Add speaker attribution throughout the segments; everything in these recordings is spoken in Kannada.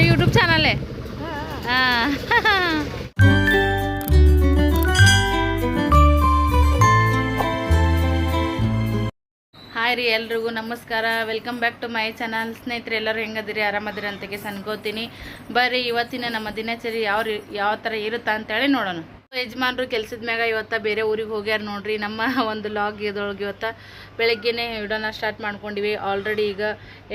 Speaker 1: तुमचे यूट्यूब चॅनल आहे हां ಹಾಯ್ ರೀ ಎಲ್ರಿಗೂ ನಮಸ್ಕಾರ welcome back to my channel ಸ್ನೇಹಿತರೆ ಎಲ್ಲರೂ ಹೆಂಗದಿರಿ ಆರಾಮದಿರಿ ಅಂತಗೆ ಅನ್ಕೋತೀನಿ ಬರ್ರಿ ಇವತ್ತಿನ ನಮ್ಮ ದಿನಚರಿ ಯಾವ ರೀ ಯಾವ ಥರ ಇರುತ್ತಾ ಅಂತೇಳಿ ನೋಡೋಣ ಯಜಮಾನ್ರು ಕೆಲ್ಸದ ಮ್ಯಾಗ ಇವತ್ತ ಬೇರೆ ಊರಿಗೆ ಹೋಗ್ಯಾರ ನೋಡ್ರಿ. ನಮ್ಮ ಒಂದು ಲಾಗ್ ಇದ್ರೊಳಗೆ ಇವತ್ತ ಬೆಳಗ್ಗೆನೆ ಇಡೋಣ ಸ್ಟಾರ್ಟ್ ಮಾಡ್ಕೊಂಡಿವಿ. ಆಲ್ರೆಡಿ ಈಗ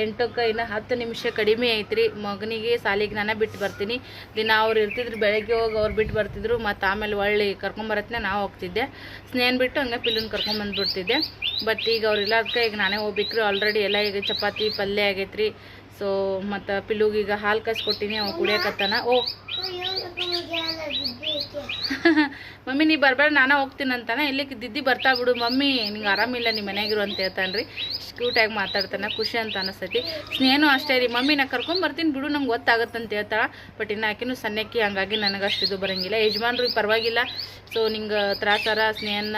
Speaker 1: ಎಂಟಕ್ಕೆ ಇನ್ನು ಹತ್ತು ನಿಮಿಷ ಕಡಿಮೆ ಐತ್ರಿ. ಮಗನಿಗೆ ಸಾಲಿಗೆ ನಾನು ಬಿಟ್ಟು ಬರ್ತೀನಿ. ದಿನ ಅವ್ರು ಇರ್ತಿದ್ರು ಬೆಳಗ್ಗೆ ಹೋಗಿ ಅವ್ರು ಬಿಟ್ಟು ಬರ್ತಿದ್ರು. ಮತ್ತು ಆಮೇಲೆ ಒಳ್ಳೆ ಕರ್ಕೊಂಬರತ್ನ ನಾವು ಹೋಗ್ತಿದ್ದೆ. ಸ್ನೇಹನ್ ಬಿಟ್ಟು ಹಂಗೆ ಪಿಲ್ಲನ್ ಕರ್ಕೊಂಬಂದ್ಬಿಡ್ತಿದ್ದೆ ಬಟ್ ಈಗ ಅವ್ರು ಇಲ್ಲದಕ್ಕೆ ಈಗ ನಾನೇ ಹೋಗ್ಬೇಕ್ರಿ. ಆಲ್ರೆಡಿ ಎಲ್ಲ ಈಗ ಚಪಾತಿ ಪಲ್ಯ ಆಗೈತ್ರಿ. ಸೊ ಮತ್ತು ಪಿಲುಗೀಗ ಹಾಲು ಕಸ್ಕೊಟ್ಟಿನಿ ಅವ್ನು ಕುಡಿಯಕತ್ತಾನ. ಓ. ಮಮ್ಮಿ, ನೀ ಬರ್ಬೇಡ, ನಾನು ಹೋಗ್ತೀನಿ ಅಂತಾನೆ. ಇಲ್ಲಿ ದಿದ್ದಿ ಬರ್ತಾ ಬಿಡು. ಮಮ್ಮಿ, ನಿಂಗೆ ಆರಾಮಿಲ್ಲ ನಿಮ್ಮ ಮನೆಯಾಗಿರು ಅಂತ ಹೇಳ್ತಾನೆ ರೀ ಕ್ಯೂಟಾಗಿ ಮಾತಾಡ್ತಾನೆ, ಖುಷಿ ಅಂತ ಅನಿಸ್ತೈತಿ. ಸ್ನೇಹನೂ ಅಷ್ಟೇ ರೀ. ಮಮ್ಮಿ, ನಾ ಕರ್ಕೊಂಡ್ ಬರ್ತೀನಿ ಬಿಡು, ನಂಗೆ ಗೊತ್ತಾಗತ್ತೆ ಅಂತ ಹೇಳ್ತಾಳ. ಬಟ್ ಇನ್ನು ಆಕಿನೂ ಸಣ್ಣಕ್ಕಿ, ಹಂಗಾಗಿ ನನಗೆ ಅಷ್ಟು ಇದು ಬರೋಂಗಿಲ್ಲ. ಯಜಮಾನ್ರಿಗೆ ಪರವಾಗಿಲ್ಲ. ಸೊ ನಿಂಗೆ ತ್ರಾಸಾರ ಸ್ನೇಹನ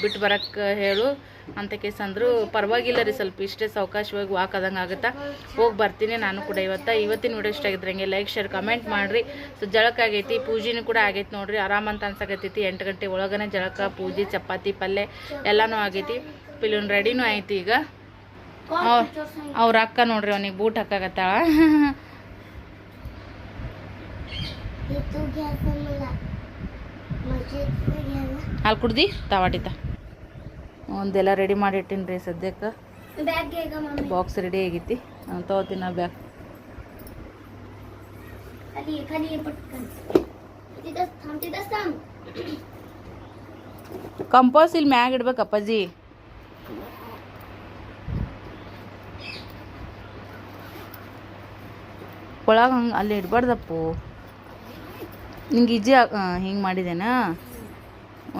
Speaker 1: ಬಿಟ್ಟು ಬರೋಕ್ಕೆ ಹೇಳು. ಅಂತ ಕೇಸ್ ಅಂದ್ರು ಪರವಾಗಿಲ್ಲ ರೀ ಸ್ವಲ್ಪ ಇಷ್ಟೇ ಸಾವಕಾಶವಾಗಿ ವಾಕ್ ಆದಂಗೆ ಆಗುತ್ತಾ. ಹೋಗಿ ಬರ್ತೀನಿ ನಾನು ಕೂಡ ಇವತ್ತ. ಇವತ್ತಿನ ವಿಡಿಯೋ ಇಷ್ಟ ಆಗಿದ್ರೆ ಹಂಗೆ ಲೈಕ್ ಶೇರ್ ಕಮೆಂಟ್ ಮಾಡಿರಿ. ಸೊ ಜಳಕ ಆಗೈತಿ ಪೂಜೆನೂ ಕೂಡ ಆಗೈತಿ ನೋಡಿರಿ. ಆರಾಮ ಅಂತ ಅನ್ಸಕತ್ತೈತಿ. ಎಂಟು ಗಂಟೆ ಒಳಗನೆ ಜಳಕ ಪೂಜೆ ಚಪಾತಿ ಪಲ್ಯ ಎಲ್ಲನೂ ಆಗೈತಿ. ಪಿಲೂನ್ ರೆಡಿನೂ ಐತಿ ಈಗ. ಅವ್ರ ಅವ್ರ ಅಕ್ಕ ನೋಡ್ರಿ ಅವನಿಗೆ ಬೂಟ್ ಹಾಕಾಕತ್ತಾಳ. ಅಲ್ಲಿ ಕುಡ್ದಿ ತವಾಟಿತ ಒಂದೆಲ್ಲ ರೆಡಿ ಮಾಡಿ ಇಟ್ಟಿನಿ ರೀ ಸದ್ಯಕ್ಕೆ. ಬಾಕ್ಸ್ ರೆಡಿ ಆಗೈತಿ. ನಾನು ತೊಗೋತೀನಿ ಬ್ಯಾಗ್ ಕಂಪೋಸ್ ಇಲ್ಲಿ ಮ್ಯಾಗ ಇಡ್ಬೇಕು ಅಪ್ಪಾಜಿ. ಒಳಗೆ ಹಂಗೆ ಅಲ್ಲಿ ಇಡ್ಬಾರ್ದಪ್ಪು. ನಿಂಗೆ ಈಜಿ ಹಿಂಗೆ ಮಾಡಿದೇನಾ?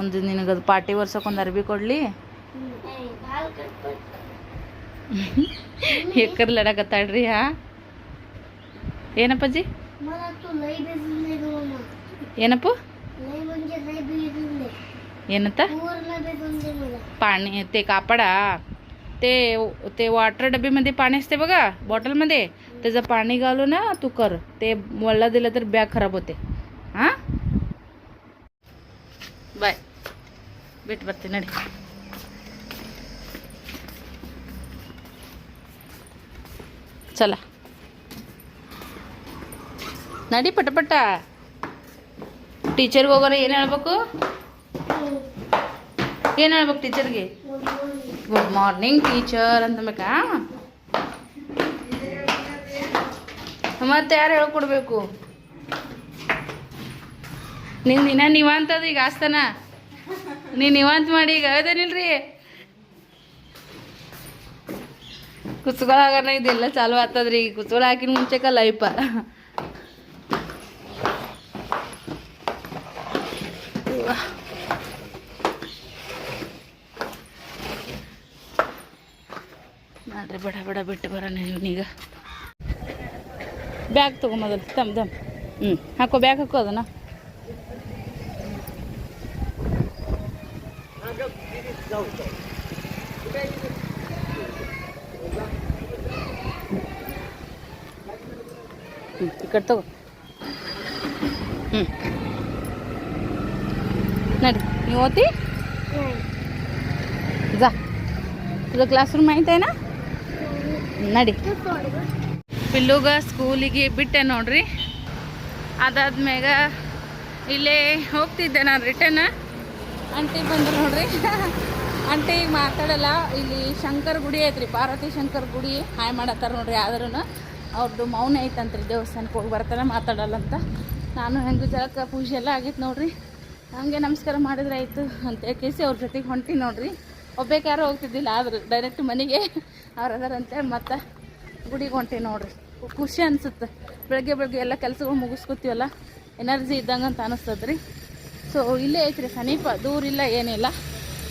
Speaker 1: ಒಂದು ನಿನಗದು ಪಾರ್ಟಿ ವರ್ಷಕ್ಕೆ ಒಂದು ಅರ್ಬಿ ಕೊಡಲಿ. ಎಕ್ಕರ್ ಲಡಕತ್ತಾಳ್ರಿ ಹಾ ಏನಪ್ಪಾಜಿ ಏನಪ್ಪ ಏನಂತ पाणी ते कापडा ते ते वॉटर डब्यामध्ये पाणी असते बघा बॉटलमध्ये त्याचं पाणी घालून ना तू कर ते वळला दिलं तर बॅग खराब होते हां ಬಾಯ್ ಬಿಟ್ಟು ಬರ್ತೀನಿ ನಡಿ ಚಲ ನಡಿ ಪಟ ಪಟ ಟೀಚರ್ಗೆ ಹೋಗೋರ ಏನು ಹೇಳ್ಬೇಕು ಏನು ಹೇಳ್ಬೇಕು ಟೀಚರ್ಗೆ ಗುಡ್ ಮಾರ್ನಿಂಗ್ ಟೀಚರ್ ಅಂತ ಬೇಕಾ ಮತ್ತೆ ಯಾರು ಹೇಳ್ಕೊಡ್ಬೇಕು ನಿನ್ ದಿನ ನಿವಾಂತದ ಈಗ ಆಸ್ತನ ನೀ ನಿವಾಂತ ಮಾಡಿ ಈಗ ಹೌದೇನಿಲ್ರಿ ಕುಚ್ಕೊಳಾಗನ ಇದೆಲ್ಲ, ಚಾಲು ಆಗ್ತದ್ರಿ. ಈಗ ಕುಚ್ಕೊಳ ಹಾಕಿನ ಮುಂಚೆಕ ಲೈಫ ಮಾಡ್ರಿ ಬೇಡ ಬೇಡ ಬಿಟ್ಟು ಬರೋಣ ಇವನೀಗ. ಬ್ಯಾಗ್ ತಗೋ ಮೊದಲು ತಮ್ಮ ದಮ್ ಹ್ಞೂ ಹಾಕೋ, ಬ್ಯಾಗ್ ಹಾಕೋ ಅದನ್ನ. ಕಡೆ ತಗೋ. ಹ್ಞೂ ನಡಿ, ನೀವು ಓತಿ ಜಾ. ಇದು ಕ್ಲಾಸ್ ರೂಮ್ ಐತೇನಾ ನಡಿ. ಪಿಲ್ಲುಗ ಸ್ಕೂಲಿಗೆ ಬಿಟ್ಟೆ ನೋಡ್ರಿ. ಅದಾದ್ಮ್ಯಾಗ ಇಲ್ಲೇ ಹೋಗ್ತಿದ್ದೆ ನಾನು ರಿಟರ್ನ್ ಆಂಟಿ ಬಂದರು ನೋಡ್ರಿ. ಆಂಟಿ ಮಾತಾಡಲ್ಲ, ಇಲ್ಲಿ ಶಂಕರ್ ಗುಡಿ ಐತ್ರಿ, ಪಾರ್ವತಿ ಶಂಕರ್ ಗುಡಿ, ಹಾಯ್ ಮಾಡತ್ತಾರ ನೋಡ್ರಿ ಆದ್ರೂ ಅವ್ರದ್ದು ಮೌನ ಐತಂತ್ರಿ ದೇವಸ್ಥಾನಕ್ಕೆ ಹೋಗಿ ಬರ್ತಾನೆ ಮಾತಾಡಲ್ಲ ಅಂತ ನಾನು ಹೆಂಗೆ ಜಳಕ ಪೂಜೆ ಎಲ್ಲ ಆಗೈತೆ ನೋಡ್ರಿ. ಹಂಗೆ ನಮಸ್ಕಾರ ಮಾಡಿದ್ರೆ ಆಯಿತು ಅಂತ ಕೇಸಿ ಅವ್ರ ಜೊತೆಗೆ ಹೊಂಟಿ ನೋಡ್ರಿ. ಒಬ್ಬೇಕಾರು ಹೋಗ್ತಿದ್ದಿಲ್ಲ, ಆದ್ರೆ ಡೈರೆಕ್ಟ್ ಮನೆಗೆ ಅವ್ರು ಅದಾರಂತೇಳಿ ಮತ್ತೆ ಗುಡಿಗೆ ಹೊಂಟಿ ನೋಡ್ರಿ. ಖುಷಿ ಅನ್ಸುತ್ತೆ. ಬೆಳಗ್ಗೆ ಬೆಳಗ್ಗೆ ಎಲ್ಲ ಕೆಲಸಗಳು ಮುಗಿಸ್ಕೊತೀವಲ್ಲ, ಎನರ್ಜಿ ಇದ್ದಂಗೆ ಅಂತ ಅನಿಸ್ತದೆ ರೀ ಸೊ ಇಲ್ಲೇ ಐತ್ರಿ, ಸಮೀಪ ದೂರ ಇಲ್ಲ, ಏನಿಲ್ಲ.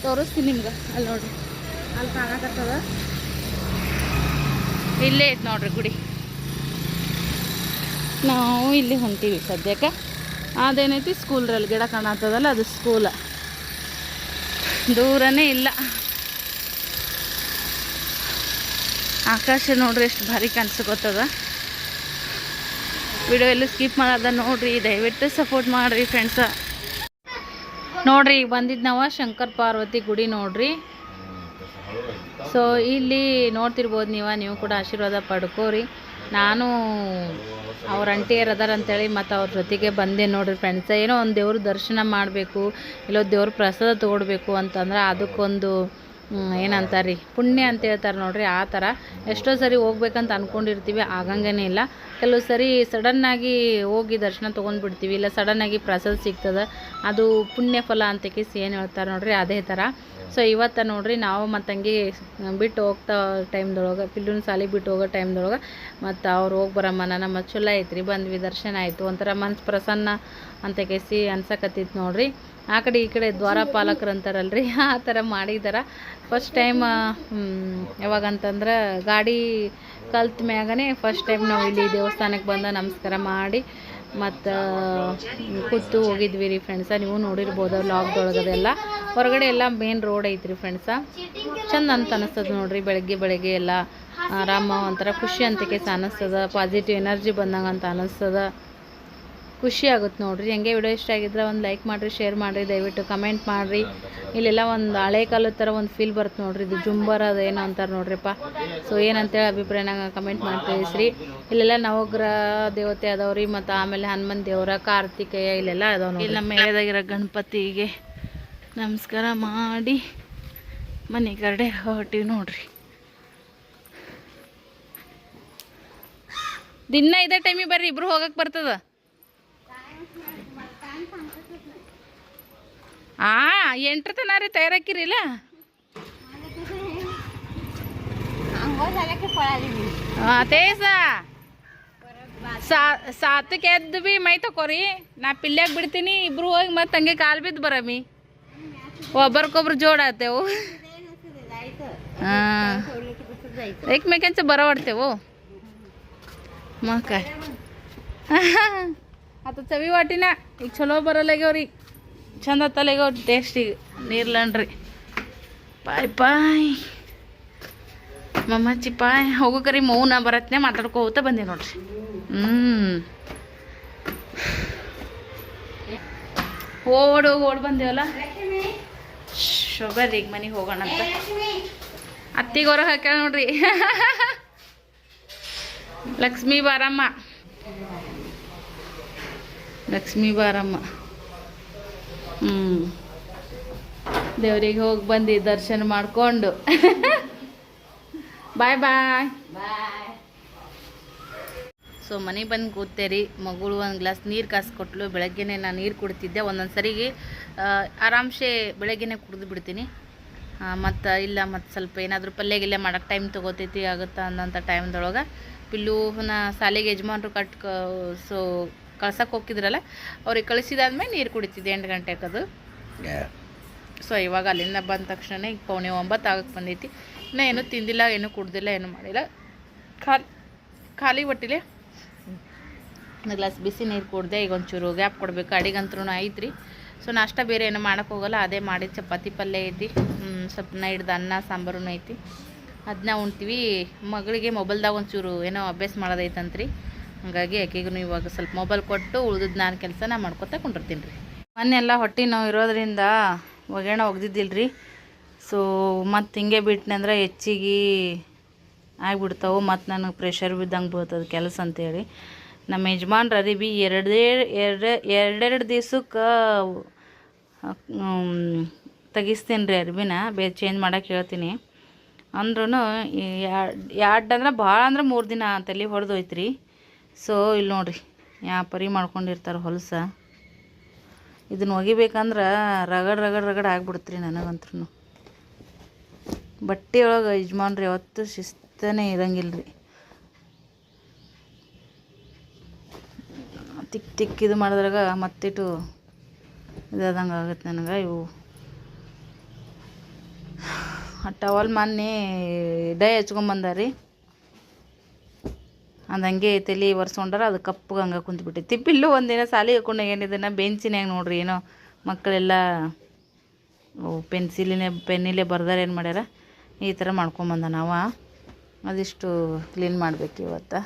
Speaker 1: ತೋರಿಸ್ತೀನಿ ನಿಮ್ಗೆ ಅಲ್ಲಿ ನೋಡ್ರಿ. ಅಲ್ಲಿ ಕಾಣಕತ್ತದ. ಇಲ್ಲೇ ಐತೆ ನೋಡ್ರಿ ಗುಡಿ. ನಾವು ಇಲ್ಲಿ ಹೊಂಟೀವಿ ಸದ್ಯಕ್ಕೆ. ಅದೇನೈತಿ? ಸ್ಕೂಲ್ರಲ್ಲಿ ಗಿಡ ಕಾಣತ್ತದಲ್ಲ ಅದು ಸ್ಕೂಲ ದೂರನೇ ಇಲ್ಲ. ಆಕಾಶ ನೋಡ್ರಿ ಎಷ್ಟು ಭಾರಿ ಕಾಣಿಸ್ಕೊತದ ವಿಡಿಯೋ ಎಲ್ಲೂ ಸ್ಕಿಪ್ ಮಾಡೋದ ನೋಡ್ರಿ, ದಯವಿಟ್ಟು ಸಪೋರ್ಟ್ ಮಾಡಿರಿ ಫ್ರೆಂಡ್ಸ ನೋಡ್ರಿ, ಈಗ ಬಂದಿದ್ದು ನಾವು ಶಂಕರ್ ಪಾರ್ವತಿ ಗುಡಿ ನೋಡ್ರಿ. ಸೊ ಇಲ್ಲಿ ನೋಡ್ತಿರ್ಬೋದು ನೀವು ನೀವು ಕೂಡ ಆಶೀರ್ವಾದ ಪಡ್ಕೋರಿ. ನಾನು ಅವ್ರ ಅಂಟಿಯರ್ ಅದಾರ ಅಂತೇಳಿ ಮತ್ತು ಅವ್ರ ಜೊತೆಗೆ ಬಂದೆ ನೋಡಿರಿ ಫ್ರೆಂಡ್ಸ್ ಏನೋ ಒಂದು ದೇವ್ರ ದರ್ಶನ ಮಾಡಬೇಕು, ಇಲ್ಲೋ ದೇವ್ರ ಪ್ರಸಾದ ತೊಗೊಡ್ಬೇಕು ಅಂತಂದ್ರೆ ಅದಕ್ಕೊಂದು ಏನಂತಾರೆ ಪುಣ್ಯ ಅಂತ ಹೇಳ್ತಾರೆ ನೋಡ್ರಿ, ಆ ಥರ. ಎಷ್ಟೋ ಸರಿ ಹೋಗ್ಬೇಕಂತ ಅಂದ್ಕೊಂಡಿರ್ತೀವಿ ಆಗಂಗೇನೆ ಇಲ್ಲ. ಕೆಲವು ಸರಿ ಸಡನ್ನಾಗಿ ಹೋಗಿ ದರ್ಶನ ತೊಗೊಂಡ್ಬಿಡ್ತೀವಿ ಇಲ್ಲ ಸಡನ್ನಾಗಿ ಪ್ರಸಾದ ಸಿಗ್ತದೆ, ಅದು ಪುಣ್ಯ ಫಲ ಅಂತ ಕೇಸಿ ಏನು ಹೇಳ್ತಾರೆ ನೋಡ್ರಿ, ಅದೇ ಥರ. ಸೊ ಇವತ್ತು ನೋಡ್ರಿ, ನಾವು ಮತ್ತು ಹಂಗೆ ಬಿಟ್ಟು ಹೋಗ್ತಾ ಟೈಮ್ದೊಳಗೆ, ಪಿಲ್ಲುನ ಸಾಲಿ ಬಿಟ್ಟು ಹೋಗೋ ಟೈಮ್ದೊಳಗೆ ಮತ್ತು ಅವ್ರು ಹೋಗಿ ಬರಮ್ಮನ ನಮ್ಮ ಚಲೋ ಐತ್ರಿ, ಬಂದ್ವಿ, ದರ್ಶನ ಆಯಿತು, ಒಂಥರ ಮನ್ಸು ಪ್ರಸನ್ನ ಅಂತ ಕೇಸಿ ಅನ್ಸಕತ್ತಿತ್ತು ನೋಡ್ರಿ. ಆ ಕಡೆ ಈ ಕಡೆ ದ್ವಾರಪಾಲಕರು ಅಂತಾರಲ್ರಿ ಆ ಥರ ಮಾಡಿದಾರ. ಫಸ್ಟ್ ಟೈಮ್ ಯಾವಾಗಂತಂದ್ರೆ ಗಾಡಿ ಕಲ್ತ ಮ್ಯಾಗನೇ ಫಸ್ಟ್ ಟೈಮ್ ನಾವು ಇಲ್ಲಿ ದೇವಸ್ಥಾನಕ್ಕೆ ಬಂದು ನಮಸ್ಕಾರ ಮಾಡಿ ಮತ್ತು, ಕೂತು ಹೋಗಿದ್ವಿ ರೀ ಫ್ರೆಂಡ್ಸ ನೀವು ನೋಡಿರ್ಬೋದು ಲಾಕ್ದೊಳಗದೆಲ್ಲ ಹೊರಗಡೆ ಎಲ್ಲ ಮೇನ್ ರೋಡ್ ಐತ್ರಿ ಫ್ರೆಂಡ್ಸ ಚಂದ ಅಂತ ಅನಿಸ್ತದೆ ನೋಡ್ರಿ, ಬೆಳಗ್ಗೆ ಬೆಳಗ್ಗೆ ಎಲ್ಲ. ಆರಾಮ ಒಂಥರ ಖುಷಿ ಅಂತಕ್ಕೆ ಅನಿಸ್ತದ ಪಾಸಿಟಿವ್ ಎನರ್ಜಿ ಬಂದಂಗೆ ಅಂತ ಅನಿಸ್ತದ. ಖುಷಿ ಆಗುತ್ತೆ ನೋಡಿರಿ. ಹೆಂಗೆ ವಿಡಿಯೋ ಇಷ್ಟ ಆಗಿದ್ರೆ ಒಂದು ಲೈಕ್ ಮಾಡಿರಿ ಶೇರ್ ಮಾಡಿರಿ ದಯವಿಟ್ಟು ಕಮೆಂಟ್ ಮಾಡಿರಿ. ಇಲ್ಲೆಲ್ಲ ಒಂದು ಹಳೆ ಕಾಲದ ಥರ ಒಂದು ಫೀಲ್ ಬರುತ್ತೆ ನೋಡ್ರಿ. ಇದು ಜುಂಬರ್ ಅದು ಏನೋ ಅಂತಾರೆ ನೋಡ್ರಿಪ್ಪ. ಸೊ ಏನಂತೇಳಿ ಅಭಿಪ್ರಾಯನ ಕಮೆಂಟ್ ಮಾಡಿ ತಿಳಿಸ್ರಿ ಇಲ್ಲೆಲ್ಲ ನವಗ್ರಹ ದೇವತೆ ಅದಾವ್ರಿ ಮತ್ತು ಆಮೇಲೆ ಹನುಮನ್ ದೇವರ ಕಾರ್ತಿಕೇಯ ಇಲ್ಲೆಲ್ಲ ಅದಾವ ಇಲ್ಲಿ ನಮ್ಮ ಏರಿಯಾದಾಗಿರೋ ಗಣಪತಿಗೆ ನಮಸ್ಕಾರ ಮಾಡಿ ಮನೆ ಕಡೆ ಹೊರಟಿವಿ ನೋಡ್ರಿ. ದಿನ ಇದೇ ಟೈಮಿಗೆ ಬರ್ರಿ ಇಬ್ರು ಹೋಗಕ್ಕೆ ಬರ್ತದ? ಆ, ಎಂಟ್ರ ತನ ರೀ ತಯಾರಾಕಿರಿಲ್ಲ? ತೇಸ ಸಾತಕ್ಕೆ ಎದ್ದು ಬಿ ಮೈ ತಕೋರಿ. ನಾ ಪಿಲ್ಯಾಗ ಬಿಡ್ತೀನಿ, ಇಬ್ರು ಹೋಗಿ ಮತ್ತೆ ಹಂಗೆ ಕಾಲು ಬಿದ್ದು ಬರಮಿ. ಒಬ್ಬರಿಗೊಬ್ರು ಜೋಡಾತೇವು ಹಾಂ ಏಕ್ಮೇಕಂಚ ಬರವಾಡ್ತೇವು. ಮಕ್ಕ ಆತ ಚವಿ ವಾಟಿನ. ಈಗ ಚಲೋ ಬರಲ್ಲಾಗ್ಯವ್ರಿ ಚಂದ ತಲೆಗವ್ರಿ ಟೇಸ್ಟಿಗೆ ನೀರ್ಲಣ್ರಿ. ಬಾಯ್ ಬಾಯ್ ಮಮ್ಮಚ್ಚಿ ಪಾಯ್. ಹೋಗೋಕರಿ ಮೌನ ಬರತ್ನೆ ಮಾತಾಡ್ಕೋತ ಬಂದೆ ನೋಡ್ರಿ. ಹ್ಞೂ ಓಡ್ ಓಡ್ ಬಂದೇವಲ್ಲ? ಶೋಭರ್ ಈಗ ಮನೆಗೆ ಹೋಗೋಣ ಅಂತ. ಅತ್ತಿಗೆ ಹೊರಗೆ ಹಾಕ್ಯಾಳ ನೋಡ್ರಿ. ಲಕ್ಷ್ಮೀ ಬಾರಮ್ಮ. ಲಕ್ಷ್ಮೀ ಬಾರಮ್ಮ. ಹ್ಞೂ ದೇವ್ರಿಗೆ ಹೋಗಿ ಬಂದು, ದರ್ಶನ ಮಾಡಿಕೊಂಡು. ಬಾಯ್ ಬಾಯ್. ಸೊ ಮನೆಗೆ ಬಂದು ಕೂತೇರಿ. ಮಗಳು ಒಂದು ಗ್ಲಾಸ್ ನೀರು ಕಾಸ್ಕೊಟ್ಲು. ಬೆಳಗ್ಗೆನೇ ನಾನು ನೀರು ಕುಡ್ತಿದ್ದೆ. ಒಂದೊಂದು ಸರಿಗೆ ಆರಾಮ್ಸೆ ಬೆಳಗ್ಗೆನೇ ಕುಡಿದು ಬಿಡ್ತೀನಿ. ಮತ್ತು ಇಲ್ಲ, ಮತ್ತು ಸ್ವಲ್ಪ ಏನಾದರೂ ಪಲ್ಯ ಗಿಲ್ಯ ಮಾಡೋಕ್ಕೆ ಟೈಮ್ ತೊಗೋತೈತಿ, ಆಗುತ್ತಾ ಅನ್ನೋಂಥ ಟೈಮ್ದೊಳಗೆ ಪಿಲ್ಲೂನ ಶಾಲೆಗೆ ಯಜಮಾನ್ರು ಕಟ್ ಸೊ ಕಳ್ಸಕ್ಕೆ ಹೋಗಿದ್ರಲ್ಲ ಅವ್ರಿಗೆ ಕಳಿಸಿದಾದ್ಮೇಲೆ ನೀರು ಕುಡಿತಿದ್ದೆ ಎಂಟು ಗಂಟೆಗೆ ಅದು ಸೊ ಇವಾಗ ಅಲ್ಲಿಂದ ಬಂದ ತಕ್ಷಣ ಈಗ ಪೌಣೆ ಒಂಬತ್ತು ಆಗಕ್ಕೆ ಬಂದೈತಿ. ಇನ್ನೂ ಏನೂ ತಿಂದಿಲ್ಲ ಏನೂ ಕುಡ್ದಿಲ್ಲ ಏನೂ ಮಾಡಿಲ್ಲ. ಖಾಲಿ ಖಾಲಿ ಹೊಟ್ಟಿಲೆ. ಒಂದು ಗ್ಲಾಸ್ ಬಿಸಿ ನೀರು ಕುಡ್ದೆ ಈಗ ಒಂಚೂರು ಗ್ಯಾಪ್ ಕೊಡಬೇಕು. ಅಡಿಗಂತ್ರೂ ಐತ್ರಿ. ಸೊ ನಾಷ್ಟ ಬೇರೆ ಏನು ಮಾಡೋಕೆ ಹೋಗಲ್ಲ ಅದೇ ಮಾಡಿ ಚಪಾತಿ ಪಲ್ಯ ಐತಿ. ಸ್ವಲ್ಪ ನೈಡ್ದು ಅನ್ನ ಸಾಂಬಾರು ಐತಿ. ಅದನ್ನ ಉಣ್ತೀವಿ. ಮಗಳಿಗೆ ಮೊಬೈಲ್ದಾಗ ಒಂಚೂರು ಏನೋ ಅಭ್ಯಾಸ ಮಾಡೋದೈತಂತ್ರಿ. ಹಾಗಾಗಿ ಆಕೆಗೂ ಇವಾಗ ಸ್ವಲ್ಪ ಮೊಬೈಲ್ ಕೊಟ್ಟು ಉಳ್ದಿದ್ದು ನಾನು ಕೆಲಸ ನಾ ಮಾಡ್ಕೊತಾ ಕುಂಡಿರ್ತೀನಿ ರೀ. ಮೊನ್ನೆಲ್ಲ ಹೊಟ್ಟೆ ನೋವು ಇರೋದ್ರಿಂದ ಒಗ್ಯಾಣ ಒಗ್ದಿದ್ದಿಲ್ಲ ರೀ ಸೊ ಮತ್ತು ಹಿಂಗೆ ಬಿಟ್ನೆ ಅಂದ್ರೆ ಹೆಚ್ಚಿಗೆ ಆಗಿಬಿಡ್ತಾವೆ, ಮತ್ತು ನನಗೆ ಪ್ರೆಷರ್ ಬಿದ್ದಂಗೆ ಬೀಳ್ತದೆ ಕೆಲಸ ಅಂತೇಳಿ. ನಮ್ಮ ಯಜಮಾನ್ರು ಅರಿ ಬಿ ಎರಡೇ, ಎರಡು, ಎರಡೆರಡು ದಿವ್ಸಕ್ಕೆ ತೆಗಿಸ್ತೀನಿ ರೀ ಅರ್ಬಿನ, ಬೇ ಚೇಂಜ್ ಮಾಡಕ್ಕೆ ಹೇಳ್ತೀನಿ. ಅಂದ್ರೂ ಎರಡು ಅಂದ್ರೆ ಭಾಳ ಅಂದ್ರೆ ಮೂರು ದಿನ ತಲೆ ಹೊಡೆದು ಹೋಯ್ತು ಸೊ ಇಲ್ಲಿ ನೋಡಿರಿ ಯಾ ಪರಿ ಮಾಡ್ಕೊಂಡಿರ್ತಾರೆ ಹೊಲಸ. ಇದನ್ನ ಒಗಿಬೇಕಂದ್ರೆ ರಗಡ್ ರಗಡ್ ರಗಡ್ ಆಗ್ಬಿಡ್ತ್ರಿ ನನಗಂತೂ ಬಟ್ಟೆ ಒಳಗೆ ಯಜಮಾನ್ರು ಯಾವತ್ತೂ ಶಿಸ್ತನೇ ಇರಂಗಿಲ್ಲ ರೀ ತಿಕ್ ತಿಕ್ ಇದು ಮಾಡಿದ್ರಾಗ ಮತ್ತಿಟ್ಟು ಇದಾದಂಗೆ ಆಗುತ್ತೆ ನನಗೆ ಇವು. ಆ ಟವಲ್ ಮೊನ್ನೆ ಡೈ ಹಚ್ಕೊಂಬಂದಾರಿ. ಅದು ಹಂಗೆ ತಲೆ ಒರೆಸ್ಕೊಂಡ್ರೆ ಅದು ಕಪ್ಪಗೆ ಹಂಗೆ ಕುಂತ್ಬಿಟ್ಟೈತಿ ಪಿಲ್ಲು ಒಂದಿನ ಸಾಲಿಗೆ ಹಾಕೊಂಡು ಏನಿದನ್ನ ಬೆಂಚಿನಾಗ ನೋಡ್ರಿ ಏನೋ ಮಕ್ಕಳೆಲ್ಲ ಪೆನ್ಸಿಲಿನೇ, ಪೆನ್ನಿಲೇ ಬರ್ದಾರೆ ಏನು ಮಾಡ್ಯಾರ? ಈ ಥರ ಮಾಡ್ಕೊಂಬಂದ ನಾವ. ಅದಿಷ್ಟು ಕ್ಲೀನ್ ಮಾಡ್ಬೇಕು ಇವತ್ತು.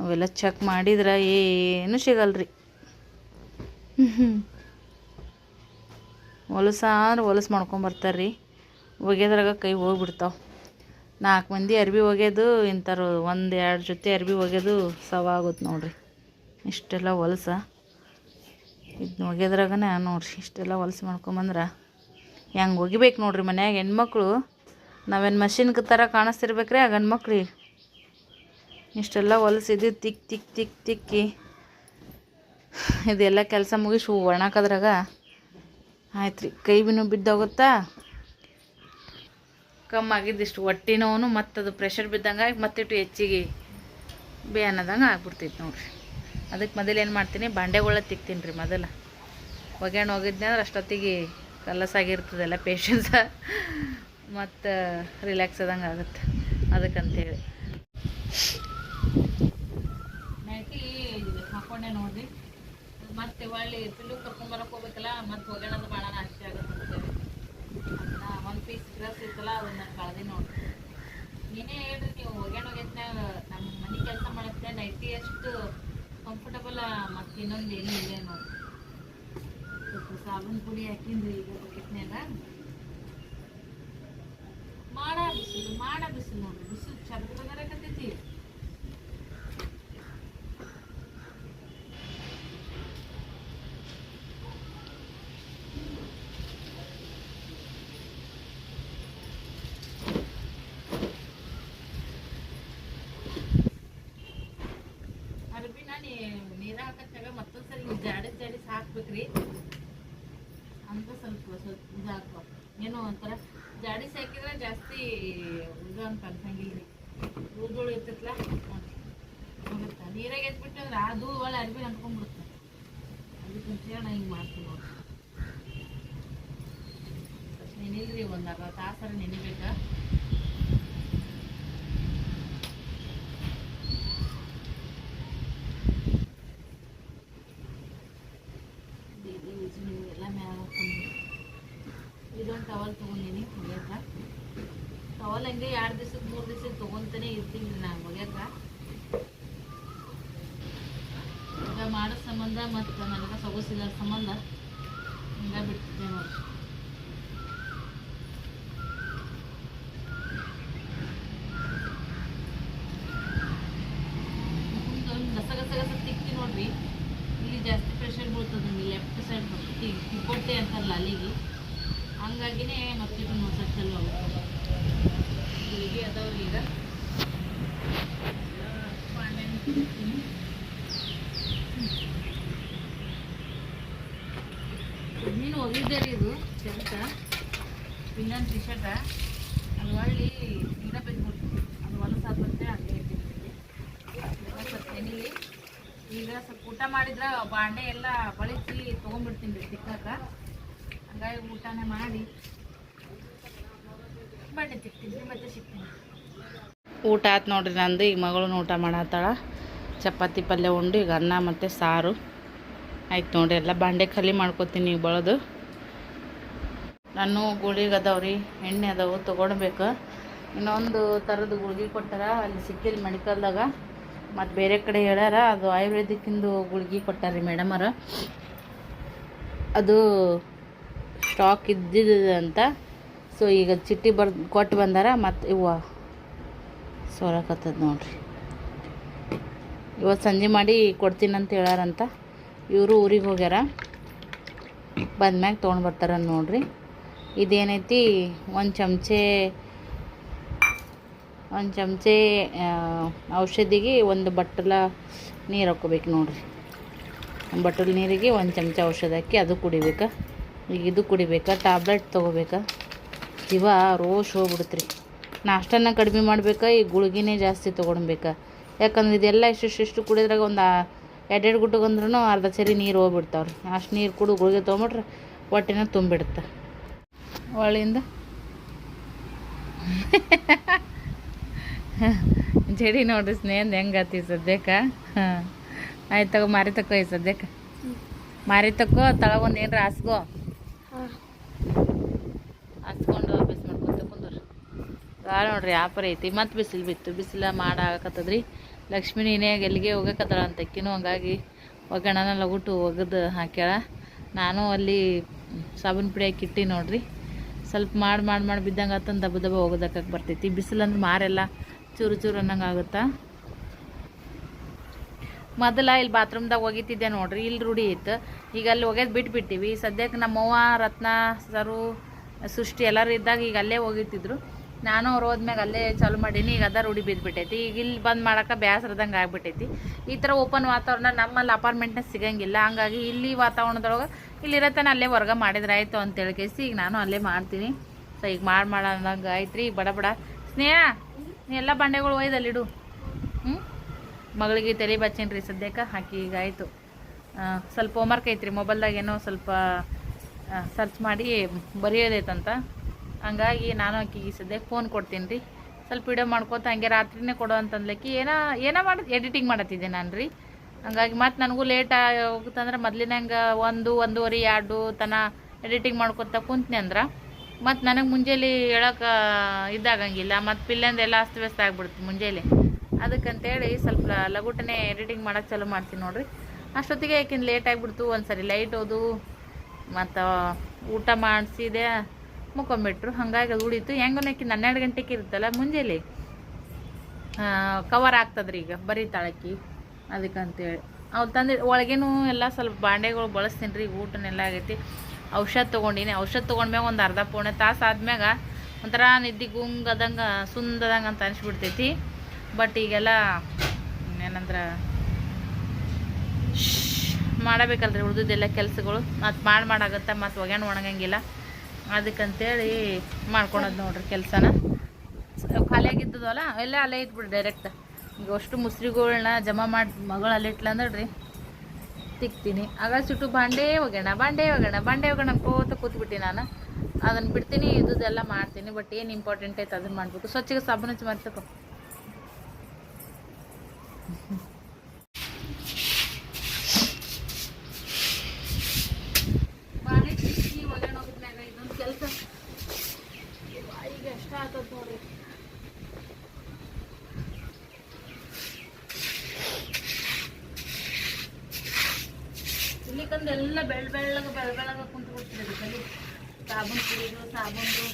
Speaker 1: ಅವೆಲ್ಲ ಚೆಕ್ ಮಾಡಿದ್ರೆ ಏನು ಸಿಗಲ್ರಿ. ಹೊಲಸ ಅಂದ್ರೆ ಹೊಲಸು ಮಾಡ್ಕೊಂಬರ್ತಾರೆ ರೀ ಒಗೆದ್ರಾಗ ಕೈ ಹೋಗ್ಬಿಡ್ತಾವೆ. ನಾಲ್ಕು ಮಂದಿ ಅರ್ಬಿ ಒಗೆದು ಇಂಥರು ಒಂದು ಎರಡು ಜೊತೆ ಅರ್ಬಿ ಒಗೆದು ಸವ ಆಗುತ್ತೆ ನೋಡ್ರಿ. ಇಷ್ಟೆಲ್ಲ ಹೊಲಸ. ಇದು ಒಗೆದ್ರಾಗನೇ ನೋಡ್ರಿ, ಇಷ್ಟೆಲ್ಲ ಹೊಲಸು ಮಾಡ್ಕೊಂಬಂದ್ರೆ. ಹೆಂಗೆ ಒಗಿಬೇಕು ನೋಡ್ರಿ ಮನ್ಯಾಗ ಹೆಣ್ಮಕ್ಳು. ನಾವೇನು ಮಷಿನ್ಗೆ ಥರ ಕಾಣಿಸ್ತಿರ್ಬೇಕ್ರಿ ಆ ಗಂಡು ಮಕ್ಳು ಇಷ್ಟೆಲ್ಲ ಹೊಲಸಿದ್ದು ತಿಕ್ ತಿಕ್ ತಿಕ್, ತಿಕ್ಕಿ. ಇದೆಲ್ಲ ಕೆಲಸ ಮುಗಿಸಿ ಒಣಕದ್ರಾಗ. ಆಯ್ತು ರೀ ಕೈ ಬಿನು ಬಿದ್ದೋಗುತ್ತಾ? ಕಮ್ಮಿ ಆಗಿದ್ದಿಷ್ಟು ಹೊಟ್ಟೆ ನೋವು ಮತ್ತು ಅದು ಪ್ರೆಷರ್ ಬಿದ್ದಂಗೆ ಮತ್ತಿಟ್ಟು ಹೆಚ್ಚಿಗೆ ಬೇ ಅನ್ನೋದಂಗೆ ಆಗ್ಬಿಡ್ತೈತೆ ನೋಡಿರಿ. ಅದಕ್ಕೆ ಮೊದಲು ಏನು ಮಾಡ್ತೀನಿ ಬಾಂಡೆಗಳ ತಿಕ್ತೀನಿ ರೀ ಮೊದಲು. ಒಗ್ಯಾಣ ಹೋಗಿದ್ನೆ ಅಂದ್ರೆ ಅಷ್ಟೊತ್ತಿಗೆ ಕಲಸಾಗಿರ್ತದಲ್ಲ ಪೇಷನ್ಸ ಮತ್ತು ರಿಲ್ಯಾಕ್ಸ್ ಆದಂಗೆ ಆಗುತ್ತೆ. ಅದಕ್ಕಂತೇಳಿ. ಹಾಕೊಂಡೆ ನೋಡಿ ಮತ್ತೆ ಒಳ್ಳೆ ಪಿಲ್ಲು ಕರ್ಕೊಂಬರಕ್ಕೆ ಹೋಗ್ಬೇಕಲ್ಲ, ಮತ್ತೆ ಒಗ್ಯಾಣದ ಭಾಳ ಆಸೆ ಆಗುತ್ತೆ ಅಂತೇಳಿ ಅದನ್ನ ಒಂದು ಪೀಸ್ ಡ್ರೆಸ್ ಇತ್ತಲ್ಲ ಅದನ್ನ ಕಳೆದಿ ನೋಡ್ರಿ ನೀನೇ ಹೇಳ್ರಿ, ನೀವು ಒಗ್ಯಾಣ ಹೋಗ್ಯತ್ನಾಗ ನಮ್ಮ ಮನೆ ಕೆಲಸ ಮಾಡತ್ತೆ ನೈಟಿ ಅಷ್ಟು ಕಂಫರ್ಟಬಲ್ ಮತ್ತೆ ಇನ್ನೊಂದು ಏನು ಇಲ್ಲ ನೋಡ್ರಿ ಸ್ವಲ್ಪ ಸಾಬೂನ್ ಪುಡಿ ಹಾಕಿಂದು ಈಗ ಬಕೆಟ್ನಾಗ ಮಾಡ ಬಿಸಿಲು ಮಾಡ ಬಿಸಿಲು ನೋಡ್ರಿ ಬಿಸಿಲು ಚರ್ಬರಕತ್ತೈತಿ ಅರ್ಬಿನ ನೀ ನೀರ ಹಾಕತ್ತಾಗ ಮತ್ತೊಂದ್ಸರಿ ನೀವು ಜಾಡಿ ಜಾಡಿಸ್ ಹಾಕ್ಬೇಕ್ರಿ ಅಂತ ಸ್ವಲ್ಪ ಸ್ವಲ್ಪ ಇದು ಹಾಕೋ ಏನೋ ಒಂಥರ ಜಾಡಿಸ್ ಹಾಕಿದ್ರೆ ಜಾಸ್ತಿ ಇದು ಅಂತ ಅನ್ಸಂಗಿಲ್ಲ ರೀ ಧೂಳು ಇರ್ತೈತಲ್ಲ ಹೋಗುತ್ತಾ? ನೀರಾಗ ಎತ್ಬಿಟ್ಟು ಅಂದ್ರೆ ಆ ಧೂಳು ಒಳ್ಳೆ ಅರ್ಬಿ ಅಂಟ್ಕೊಂಡ್ಬಿಡುತ್ತೆ. ಅದಕ್ಕೆ ಅಂತೇಳಿ ನಾ ಹಿಂಗೆ ಮಾಡ್ತೀನಿ ನೋಡ್ರಿ. ನೆನಿಲ್ರಿ ಒಂದು ಅರ್ಧ ತಾಸರ ನೆನಿಬೇಕಾ. ಇದೊಂದು ಟವಲ್ ತೊಗೊಂಡಿನಿ ಒಗ್ಯಾಕ ಟವಲ್ ಹಂಗೆ ಎರಡು ದಿವ್ಸಕ್ಕೆ ಮೂರು ದಿವ್ಸಕ್ಕೆ ತೊಗೊಂತಾನೆ ಇರ್ತೀನಿ ನಾನು ಒಗ್ಯಾಕ ಈಗ ಮಾಡೋ ಸಂಬಂಧ ಮತ್ತು ನನಗೆ ಸೊಗಸಿಲ್ಲ ಸಂಬಂಧ, ಹಿಂಗೆ ಬಿಡ್ತಿದ್ದೆ ನೋಡಿ ಮುಖಂದು ಗಸ ಗಸ ಗಸ ತಿಕ್ಕಿ ನೋಡ್ರಿ ಇಲ್ಲಿ ಜಾಸ್ತಿ ಪ್ರೆಷರ್ ಬೀಳ್ತದೆ ಇಲ್ಲಿ ಲೆಫ್ಟ್ ಸೈಡ್ ಕಿಬ್ಬೊಟ್ಟೆ ಅಂತಾರಲ್ಲ ಅಲ್ಲಿಗೆ ಹಂಗಾಗಿನೇ ಮತ್ತಿಟ್ಟು ನೋಡ್ಸಕ್ಕೆ ಚಲೋ ಆಗುತ್ತೆ ಇಲ್ಲಿಗೆ ಅದಾವ್ರಿ ಈಗ ಪಾಂಡ್ಯನ ತಿಕ್ತೀನಿ. ನೀನು ಒಗಿದ್ದೆ ರೀ ಇದು ಶರ್ಟ ಇನ್ನೊಂದು ಟಿ ಶರ್ಟ ಅದು ಒಳ್ಳಿ ನೀರ ಬೆಂದ್ಬಿಡ್ತು ಅದು ಹೊಲ ಹಾಕಂತೆ ಹಂಗೆ ಇಟ್ಟಿದ್ದೀನಿ ಸ್ವಲ್ಪ ಈಗ ಸ್ವಲ್ಪ ಊಟ ಮಾಡಿದ್ರೆ ಬಾಂಡೆ ಎಲ್ಲ ಬಳಸಿ ತೊಗೊಂಡ್ಬಿಡ್ತೀನಿ ರೀ ತಿಕ್ಕಾಕ. ಹಂಗಾಗಿ ಊಟನೇ ಮಾಡಿ. ಬಾಂಡೆ ತಿಕ್ತೀನಿ, ಮತ್ತೆ ಸಿಗ್ತೀನಿ. ಊಟ ಆಯ್ತು ನೋಡ್ರಿ ನಂದು. ಈಗ ಮಗಳು ಊಟ ಮಾಡತ್ತಾಳ. ಚಪಾತಿ ಪಲ್ಯ, ಉಂಡು ಈಗ ಅನ್ನ ಮತ್ತು ಸಾರು. ಆಯ್ತು ನೋಡಿ, ಎಲ್ಲ ಬಾಂಡೆ ಖಾಲಿ ಮಾಡ್ಕೊತೀನಿ ಈಗ ಬಳದು. ನಾನು ಗುಳಿಗೆ ಅದಾವ್ರಿ ಎಣ್ಣೆ ಅದಾವು ತೊಗೊಳ್ಬೇಕು ಇನ್ನೊಂದು ಥರದ ಗುಳಿಗೆ ಕೊಟ್ಟಾರ, ಅಲ್ಲಿ ಸಿಕ್ಕಿಲ್ಲ ಮೆಡಿಕಲ್ದಾಗ. ಮತ್ತು ಬೇರೆ ಕಡೆ ಹೇಳ್ಯಾರ, ಅದು ಆಯುರ್ವೇದಿಕ್ಕಿಂದು ಗುಳಿಗೆ ಕೊಟ್ಟಾರ ಮೇಡಮರ ಅದು ಸ್ಟಾಕ್ ಇದ್ದಿದ್ದು ಅಂತ. ಸೊ, ಈಗ ಚಿಟ್ಟಿ ಬರ್ ಕೊಟ್ಟು ಬಂದಾರ, ಮತ್ತು ಇವ ಸೋರಕತ್ತದ ನೋಡ್ರಿ. ಇವತ್ತು ಸಂಜೆ ಮಾಡಿ ಕೊಡ್ತೀನಂತ ಹೇಳಾರಂತ. ಇವರು ಊರಿಗೆ ಹೋಗ್ಯಾರ. ಬಂದ್ಮ್ಯಾಗ ತೊಗೊಂಡು ಬರ್ತಾರ ನೋಡ್ರಿ. ಇದೇನೈತಿ, ಒಂದು ಚಮಚೆ ಒಂದು ಚಮಚೆ ಔಷಧಿಗೆ ಒಂದು ಬಟ್ಟಲ ನೀರು ಹಾಕೋಬೇಕು ನೋಡ್ರಿ. ಬಟ್ಟಲು ನೀರಿಗೆ ಒಂದು ಚಮಚ ಔಷಧ ಹಾಕಿ ಅದು ಕುಡಿಬೇಕಾ. ಈಗ ಇದು ಕುಡಿಬೇಕಾ, ಟ್ಯಾಬ್ಲೆಟ್ ತೊಗೋಬೇಕಾ. ಇವ ರೋಶ್ ಹೋಗ್ಬಿಡುತ್ತೆ ರೀ ನಾಷ್ಟನ ಕಡಿಮೆ ಮಾಡ್ಬೇಕಾ, ಈ ಗುಳಿಗೆನೇ ಜಾಸ್ತಿ ತೊಗೊಳ್ಬೇಕಾ ಯಾಕಂದ್ರೆ ಇದೆಲ್ಲ ಇಷ್ಟಿಷ್ಟು ಕುಡಿದ್ರಾಗ ಒಂದು ಎರಡೆರಡು ಗುಟ್ಟಗಂದ್ರೂ ಅರ್ಧ ಸರಿ ನೀರು ಹೋಗ್ಬಿಡ್ತಾವ್ರಿ. ಅಷ್ಟು ನೀರು ಕುಡು ಗುಳಿಗೆ ತೊಗೊಂಬಿಟ್ರೆ ಹೊಟ್ಟೆನ ತುಂಬಿಡುತ್ತೆ. ಒಳ್ಳಿಂದ ಜಡಿ ನೋಡ್ರಿ ಸ್ನೇಹದ ಹೆಂಗೆ ಸದ್ಯಕ್ಕ? ಹಾಂ. ಆಯ್ತು ತಗೋ, ಮಾರಿ ತಕೋ ಈ ಸದ್ಯಕ್ಕೆ. ಮಾರಿ ತಕೋ ತಳಗೊಂದು ಏನ್ರ ಹಾಸ್ಕೋ ಹಾಸ್ಕೊಂಡು ಅಭ್ಯಾಸ ಮಾಡ್ಕೊತ ಕುಂದ್ರಿ. ಭಾಳ ನೋಡ್ರಿ ಆಪರ್ ಐತಿ ಮತ್ತೆ ಬಿಸಿಲು ಬಿತ್ತು. ಬಿಸಿಲ ಮಾಡಾಕತ್ತದ್ರಿ ಲಕ್ಷ್ಮಿ ನೀನೇ ಎಲ್ಲಿಗೆ ಹೋಗಕತ್ತಳ ಅಂತ ಅಕ್ಕಿನೂ ಹಂಗಾಗಿ ಒಗ್ಗರಣನ ಲಗುಟು ಒಗೆದು ಹಾಕ್ಯಾಳ. ನಾನು ಅಲ್ಲಿ ಸಾಬೂನು ಪುಡಿ ಹಾಕಿ ಇಟ್ಟಿ ನೋಡ್ರಿ. ಸ್ವಲ್ಪ ಮಾಡಿ ಮಾಡಿ ಮಾಡಿ ಬಿದ್ದಂಗೆ ಆತಂದು ದಬ್ಬ ದಬ್ಬ ಒಗದಕ್ಕೆ ಬರ್ತೈತಿ. ಬಿಸಿಲಂದ್ರೆ ಮಾರೆಲ್ಲ ಚೂರು ಚೂರು ಅನ್ನಂಗೆ ಆಗುತ್ತಾ? ಮೊದಲ ಇಲ್ಲಿ ಬಾತ್ರೂಮ್ದಾಗ ಒಗಿತಿದ್ದೆ ನೋಡ್ರಿ. ಇಲ್ಲಿ ರೂಢಿ ಇತ್ತು. ಈಗ ಅಲ್ಲಿ ಒಗೆದು ಬಿಟ್ಬಿಟ್ಟಿವಿ. ಸದ್ಯಕ್ಕೆ ನಮ್ಮವ್ವ, ರತ್ನ, ಸರು, ಸೃಷ್ಟಿ ಎಲ್ಲರೂ ಇದ್ದಾಗ ಈಗ ಅಲ್ಲೇ ಒಗಿತಿದ್ರು. ನಾನು ಅವ್ರು ಹೋದ್ಮ್ಯಾಗ ಅಲ್ಲೇ ಚಾಲು ಮಾಡೀನಿ, ಈಗ ಅದ ರೂಢಿ ಬಿದ್ದುಬಿಟ್ಟೈತಿ ಈಗ ಇಲ್ಲಿ ಬಂದು ಮಾಡಕ್ಕೆ ಬೇಸರದಂಗೆ ಆಗ್ಬಿಟ್ಟೈತಿ. ಈ ಥರ ಓಪನ್ ವಾತಾವರಣ ನಮ್ಮಲ್ಲಿ ಅಪಾರ್ಟ್ಮೆಂಟ್ನ ಸಿಗಂಗಿಲ್ಲ. ಹಂಗಾಗಿ ಇಲ್ಲಿ ವಾತಾವರಣದೊಳಗೆ ಇಲ್ಲಿರತ್ತಾನೆ ಅಲ್ಲೇ ಹೊರ್ಗ ಮಾಡಿದ್ರೆ ಆಯಿತು ಅಂತೇಳಿ ಕೇಸಿ ಈಗ ನಾನು ಅಲ್ಲೇ ಮಾಡ್ತೀನಿ. ಸೊ ಈಗ ಮಾಡಿ ಮಾಡೋದಂಗೆ ಆಯ್ತು ರೀ ಬಡ ಬಡ. ಸ್ನೇಹ ಎಲ್ಲ ಬಂಡೆಗಳು ಒಯ್ದಲ್ಲಿಡು ಹ್ಞೂ ಮಗಳಿಗೆ ತಲೆ ಬಚ್ಚೇನಿ ರೀ ಸದ್ಯಕ್ಕೆ ಹಾಕಿ ಈಗ ಆಯಿತು. ಸ್ವಲ್ಪ ಹೋಮ್ವರ್ಕ್ ಐತ್ರಿ ಮೊಬೈಲ್ದಾಗ ಏನೋ ಸ್ವಲ್ಪ ಸರ್ಚ್ ಮಾಡಿ ಬರೆಯೋದೈತಂತ. ಹಂಗಾಗಿ ನಾನು ಆಕಿಗೆ ಸದ್ಯಕ್ಕೆ ಫೋನ್ ಕೊಡ್ತೀನಿ ರೀ. ಸ್ವಲ್ಪ ವಿಡಿಯೋ ಮಾಡ್ಕೊತ ಹಂಗೆ ರಾತ್ರಿನೇ ಕೊಡು ಅಂತಂದ್ಲಕ್ಕಿ ಏನೋ ಏನೋ ಮಾಡಿ ಎಡಿಟಿಂಗ್ ಮಾಡತ್ತಿದ್ದೆ ನಾನು ರೀ ಹಂಗಾಗಿ ಮತ್ತು ನನಗೂ ಲೇಟ್ ಹೋಗುತ್ತಂದ್ರೆ ಮೊದ್ಲಿನಂಗೆ ಒಂದು, ಒಂದೂವರೆ, ಎರಡು ತನ ಎಡಿಟಿಂಗ್ ಮಾಡ್ಕೊತ ಕುಂತ್ನಿ ಅಂದ್ರೆ ಮತ್ತು ನನಗೆ ಮುಂಜಾನೆ ಹೇಳೋಕೆ ಇದಾಗಂಗಿಲ್ಲ. ಮತ್ತು ಪಿಲ್ಲಂದೆಲ್ಲ ಅಸ್ತವ್ಯಸ್ತ ಆಗ್ಬಿಡುತ್ತೆ ಮುಂಜಾನೆ ಅದಕ್ಕಂತೇಳಿ ಸ್ವಲ್ಪ ಲಘುಟನೆ ಎಡಿಟಿಂಗ್ ಮಾಡೋಕ್ಕೆ ಚಾಲೂ ಮಾಡ್ತೀನಿ ನೋಡಿರಿ. ಅಷ್ಟೊತ್ತಿಗೆ ಯಾಕಿಂದು ಲೇಟ್ ಆಗಿಬಿಡ್ತು ಒಂದು ಸರಿ ಲೈಟ್ ಹೋದು, ಮತ್ತು ಊಟ ಮಾಡಿಸಿದೆ. ಮುಕೊಂಬಿಟ್ರು ಹಾಗಾಗಿ ಅದು ಉಳಿತು ಹೆಂಗೂ ಆಕಿನ್ ಹನ್ನೆರಡು ಗಂಟೆಗೆ ಇರುತ್ತಲ್ಲ, ಮುಂಜಾನೆ ಕವರ್ ಆಗ್ತದ್ರಿ ಈಗ ಬರೀತಾಳಕ್ಕಿ ಅದಕ್ಕಂತೇಳಿ ಅವ್ರು ತಂದು, ಒಳಗೇನು ಎಲ್ಲ ಸ್ವಲ್ಪ ಬಾಂಡೆಗಳು ಬಳಸ್ತೀನಿ ರೀ ಊಟನೆಲ್ಲ ಆಗೈತಿ. ಔಷಧ ತೊಗೊಂಡಿನಿ, ಔಷಧ ತೊಗೊಂಡ್ಮ್ಯಾಗ ಒಂದು ಅರ್ಧ ಪೌಣೆ ತಾಸು ಆದ್ಮ್ಯಾಗ ಒಂಥರ ನಿದ್ದೆ ಗುಂಗದಂಗೆ ಸುಂದದಂಗೆ ಅಂತ ಅನಿಸ್ಬಿಡ್ತೈತಿ. ಬಟ್ ಈಗೆಲ್ಲ, ಏನಂದ್ರೆ ಮಾಡಬೇಕಲ್ರಿ ಉಳಿದಿದ್ದೆಲ್ಲ ಕೆಲಸಗಳು. ಮತ್ತು ಮಾಡಿ ಮಾಡಾಗತ್ತೆ ಮತ್ತು ಒಗ್ಯಾಣ ಒಣಗಂಗಿಲ್ಲ. ಅದಕ್ಕಂತೇಳಿ ಮಾಡ್ಕೊಳೋದು ನೋಡ್ರಿ ಕೆಲಸನ. ಖಾಲಿಯಾಗಿದ್ದದಲ್ಲ, ಎಲ್ಲ ಅಲ್ಲೇ ಇದ್ಬಿಡು ಡೈರೆಕ್ಟ್ ಈಗ ಅಷ್ಟು ಮುಸ್ರಿಗಳನ್ನ ಜಮಾ ಮಾಡಿ, ಮಗಳು ಅಲ್ಲೇ ರೀ ತಿಕ್ತೀನಿ. ಆಗ ಸುಟ್ಟು ಬಾಂಡೆ ಒಗ್ಯಾಣ ಬಾಂಡೆ ಒಗ್ಯಾಣ ಬಾಂಡೆ ಒಗ್ಯಾಣ ಅನ್ಕೋತ ಕೂತ್ಬಿಟ್ಟು ನಾನು. ಅದನ್ನು ಬಿಡ್ತೀನಿ, ಇದುದೆಲ್ಲ ಮಾಡ್ತೀನಿ ಬಟ್ ಏನು ಇಂಪಾರ್ಟೆಂಟ್ ಐತೆ ಅದನ್ನು ಮಾಡಬೇಕು. ಸ್ವಚ್ಛಗೆ ಸಾಬೂನು ಹಚ್ಚಿ ಮಾಡ್ತಕೋ ಬಾಂಡೆ ತಿಕ್ಕಿ ಒಗ್ಯಾಣ ಹೋಗಿದ್ಮ್ಯಾಗ ಇದೊಂದು ಕೆಲಸ ಈಗ ಎಷ್ಟ ಆತದ ನೋಡ್ರಿ ಇಲ್ಲಿಕಂದು ಎಲ್ಲ ಬೆಳ್ಳ ಬೆಳ್ಳಗ ಬೆಳ್ಳ ಬೆಳ್ಳಗ ಕುಂತು ಬಿಡ್ತಿದ್ರಿ ಕಲಿ ಸಾಬೂನ್ ಪುಡಿದು ಸಾಬೂನ್ದು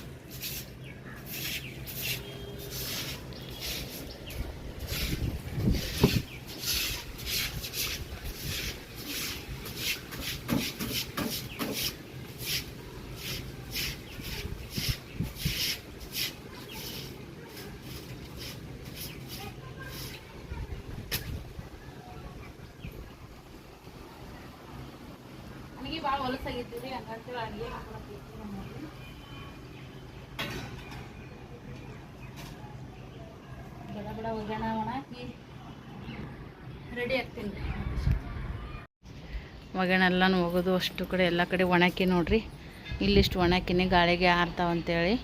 Speaker 1: ನಮ್ಮಲ್ಲಿ. ಬಡ ಬಡ ರೆಡಿ ಆಗ್ತೀನಿ. ಒಗ್ಗರಣೆ ಎಲ್ಲನೂ ಹೋಗೋದು, ಅಷ್ಟು ಕಡೆ ಎಲ್ಲ ಕಡೆ ಒಣಕಿ ನೋಡ್ರಿ. ಇಲ್ಲಿಷ್ಟು ಒಣಕಿನಿ, ಗಾಳಿಗೆ ಆರ್ತಾವಂತೇಳಿ.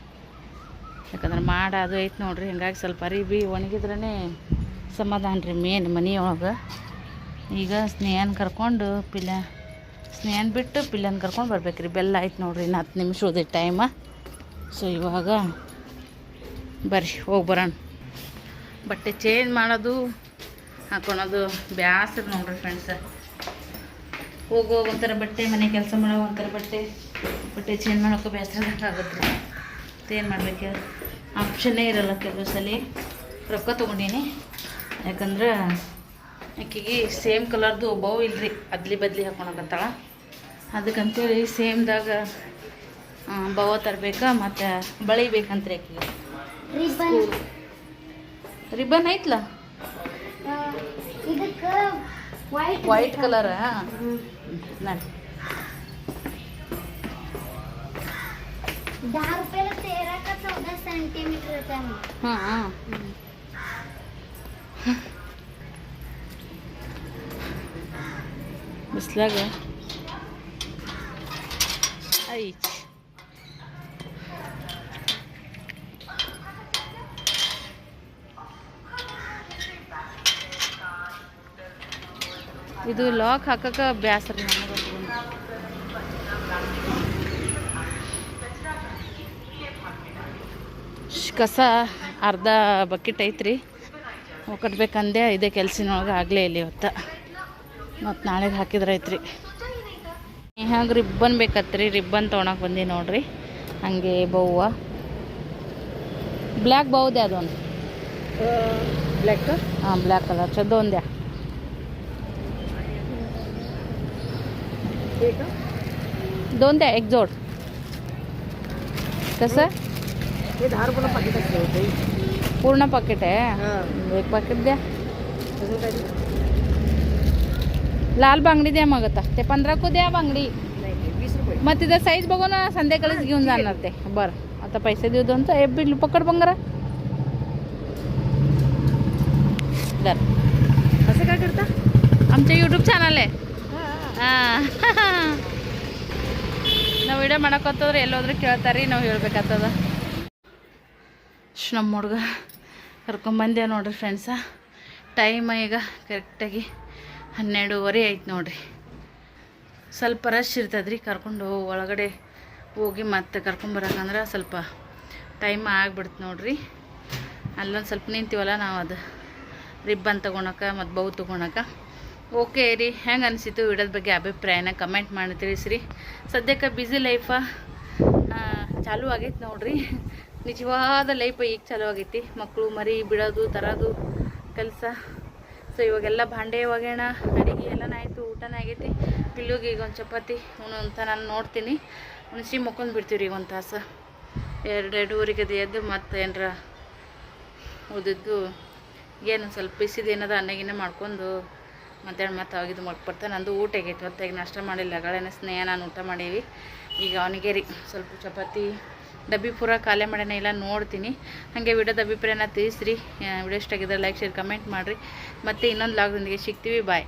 Speaker 1: ಯಾಕಂದ್ರೆ ಮಾಡ ಅದು ಐತೆ ನೋಡ್ರಿ. ಹಿಂಗಾಗಿ ಸ್ವಲ್ಪ ಅರಿಬಿ ಒಣಗಿದ್ರೇ ಸಮಾಧಾನ ರೀ ಮೇನ್ ಮನೆಯೊಳಗೆ. ಈಗ ಸ್ನೇಹನ ಕರ್ಕೊಂಡು ಪಿಲ್ಲ ಸ್ನೇಹನ ಬಿಟ್ಟು ಪಿಲ್ಲನ್ ಕರ್ಕೊಂಡು ಬರ್ಬೇಕು ರೀ ಬೆಲ್ಲ ಆಯ್ತು ನೋಡ್ರಿ ಇನ್ನು ಹತ್ತು ನಿಮಿಷ ಟೈಮ ಸೊ ಇವಾಗ ಬರ್ರಿ, ಹೋಗಿ ಬರೋಣ. ಬಟ್ಟೆ ಚೇಂಜ್ ಮಾಡೋದು, ಹಾಕೊಳೋದು ಬ್ಯಾಸರ ನೋಡ್ರಿ ಫ್ರೆಂಡ್ಸ ಹೋಗೋ ಒಂಥರ ಬಟ್ಟೆ, ಮನೆ ಕೆಲಸ ಮಾಡೋ ಒಂಥರ ಬಟ್ಟೆ. ಬಟ್ಟೆ ಚೇಂಜ್ ಮಾಡೋಕೆ ಬೇಸರದಂಗೆ ಆಗುತ್ತೆ. ರೀ ಏನು ಮಾಡ್ಬೇಕು? ಆಪ್ಷನ್ನೇ ಇರಲ್ಲ ಕೆಲವು ಸಲ ರೊಕ್ಕ ತೊಗೊಂಡೀನಿ. ಯಾಕಂದ್ರೆ ಆಕೆಗೆ ಸೇಮ್ ಕಲರ್ದು ಬೌ ಇಲ್ರಿ ಅದ್ಲಿ ಬದ್ಲಿ ಹಾಕ್ಕೊಳಕತ್ತಾಳ ಅದಕ್ಕಂತೇಳಿ ಸೇಮ್ದಾಗ ಬವ ತರಬೇಕಾ ಮತ್ತು ಬಳಿ ಬೇಕಂತ್ರಿ ಆಕೆಗೆ.
Speaker 2: ರಿಬ್ಬನ್.
Speaker 1: ಐತ್ಲ?
Speaker 2: ವೈಟ್
Speaker 1: ಕಲರ ನೋಡಿ ಹಾಂ ಬಿಸ್ಲಾಗ. ಐತ್ ಇದು ಲಾಕ್ ಹಾಕಕ್ಕೆ ಬ್ಯಾಸರ ಕಸ ಅರ್ಧ ಬಕೆಟ್ ಐತ್ರಿ. ಕಟ್ಬೇಕಂದೆ ಇದೇ ಕೆಲ್ಸಿನೊಳಗೆ ಆಗಲೇ ಇಲ್ಲಿ ಇವತ್ತು. ಮತ್ತು ನಾಳೆಗೆ ಹಾಕಿದ್ರೆ ಐತ್ರಿ ಹಾಗೆ ರಿಬ್ಬನ್ ಬೇಕತ್ರಿ ರಿಬ್ಬನ್ ತೊಗೊಳಕ್ಕೆ ಬಂದಿ ನೋಡ್ರಿ ಹಾಗೆ ಬೌವ ಬ್ಲ್ಯಾಕ್ ಬೌದೆ ಅದೊಂದು
Speaker 3: ब्लॅक का
Speaker 1: हां ब्लॅक कलरच्या दोन द्या
Speaker 3: हे का
Speaker 1: दोन द्या एक जोड कसं
Speaker 3: हे दहा रुपयाला पाकिट असते होते
Speaker 1: पूर्ण पाकिट आहे
Speaker 3: हां
Speaker 1: एक पाकिट द्या
Speaker 3: अजून काय देऊ?
Speaker 1: लाल बांगडी द्या मग आता ते पंधरा को द्या बांगडी
Speaker 3: नाही नाही, वीस रुपये
Speaker 1: मग तिथं साईज बघून संध्याकाळीच घेऊन जाणार ते बरं आता पैसे देऊ दोन तर एक बिल पकड बंगरा दर
Speaker 3: असं काय करता
Speaker 1: आमचे यूट्यूब ಚಾನಲ್
Speaker 3: हां
Speaker 1: ಹಾಂ ನಾವು ವಿಡಿಯೋ ಮಾಡಕತ್ತಂದ್ರೆ ಎಲ್ಲೋದ್ರೆ ಕೇಳ್ತಾರೆ ನಾವು ಹೇಳ್ಬೇಕಾಗ್ತದ ಇಷ್ಟು ನಮ್ಮ ಹುಡ್ಗ ಕರ್ಕೊಂಬಂದೆ ನೋಡ್ರಿ ಫ್ರೆಂಡ್ಸ ಟೈಮ್ ಈಗ ಕರೆಕ್ಟಾಗಿ ಹನ್ನೆರಡೂವರೆ ಆಯ್ತು ನೋಡ್ರಿ. ಸ್ವಲ್ಪ ರಶ್ ಇರ್ತದ್ರಿ, ಕರ್ಕೊಂಡು ಒಳಗಡೆ ಹೋಗಿ ಮತ್ತೆ ಕರ್ಕೊಂಬರಕಂದ್ರೆ ಸ್ವಲ್ಪ ಟೈಮ್ ಆಗ್ಬಿಡ್ತು ನೋಡ್ರಿ. ಅಲ್ಲೊಂದು ಸ್ವಲ್ಪ ನಿಂತೀವಲ್ಲ ನಾವು ಅದು ರಿಬ್ಬನ್ ತೊಗೊಳಕ ಮತ್ತು ಬೌ ತೊಗೊಳಕ ಓಕೆ ರೀ, ಹೆಂಗೆ ಅನಿಸಿತು ವಿಡಿಯೋದ ಬಗ್ಗೆ ಅಭಿಪ್ರಾಯನ ಕಮೆಂಟ್ ಮಾಡಿ ತಿಳಿಸ್ರಿ. ಸದ್ಯಕ್ಕೆ ಬ್ಯುಸಿ ಲೈಫ ಚಾಲು ಆಗೈತೆ ನೋಡ್ರಿ. ನಿಜವಾದ ಲೈಫ್ ಈಗ ಚಾಲು ಆಗೈತಿ. ಮಕ್ಕಳು ಮರಿ, ಬಿಡೋದು, ತರೋದು, ಕೆಲಸ. ಸೊ ಇವಾಗೆಲ್ಲ ಭಾಂಡೆ ಒಗೆಣ ಅಡುಗೆ ಎಲ್ಲನ ಆಯಿತು, ಊಟನ ಆಗೈತಿ. ಪಿಲ್ಲುಗೆ ಈಗ ಒಂದು ಚಪಾತಿ ಉಣ್ಣು ಅಂತ ನಾನು ನೋಡ್ತೀನಿ. ಉಣಿಸಿ ಮುಕ್ಕೊಂಡು ಬಿಡ್ತೀವಿ ರೀ ಒಂದು ತಾಸು. ಎರಡು ಎರಡೂವರೆಗೆ ಅದು ಎದ್ದು ಮತ್ತು ಏನರ ಉದ್ದಿದ್ದು, ಏನು ಸ್ವಲ್ಪ ಬಿಸಿದು ಏನದ ಅನ್ನಗಿನ ಮಾಡ್ಕೊಂಡು ಮಧ್ಯಾಹ್ನ ಮತ್ತೆ ಅವಾಗಿದ್ದು ಮಾಡ್ಕೊಡ್ತಾರೆ ನಂದು ಊಟ ಆಗೈತಿ, ಹೊತ್ತಾಗಿ ನಾಷ್ಟ ಮಾಡಿಲ್ಲ ಗಳೇನ ಸ್ನೇಹ, ನಾನು ಊಟ ಮಾಡೀವಿ. ಈಗ ಅವನಿಗೆ ಸ್ವಲ್ಪ ಚಪಾತಿ ಡಬ್ಬಿ ಪೂರ ಖಾಲಿ ಮಾಡೋಣ ಇಲ್ಲ ನೋಡ್ತೀನಿ. ಹಾಗೆ ವಿಡಿಯೋದ ಅಭಿಪ್ರಾಯನ ತಿಳಿಸ್ರಿ. ವಿಡಿಯೋ ಇಷ್ಟ ಆಗಿದ್ರೆ ಲೈಕ್ ಶೇರ್ ಕಮೆಂಟ್ ಮಾಡಿರಿ. ಮತ್ತು ಇನ್ನೊಂದು ಲಾಗ್ದೊಂದಿಗೆ ಸಿಗ್ತೀವಿ. ಬಾಯ್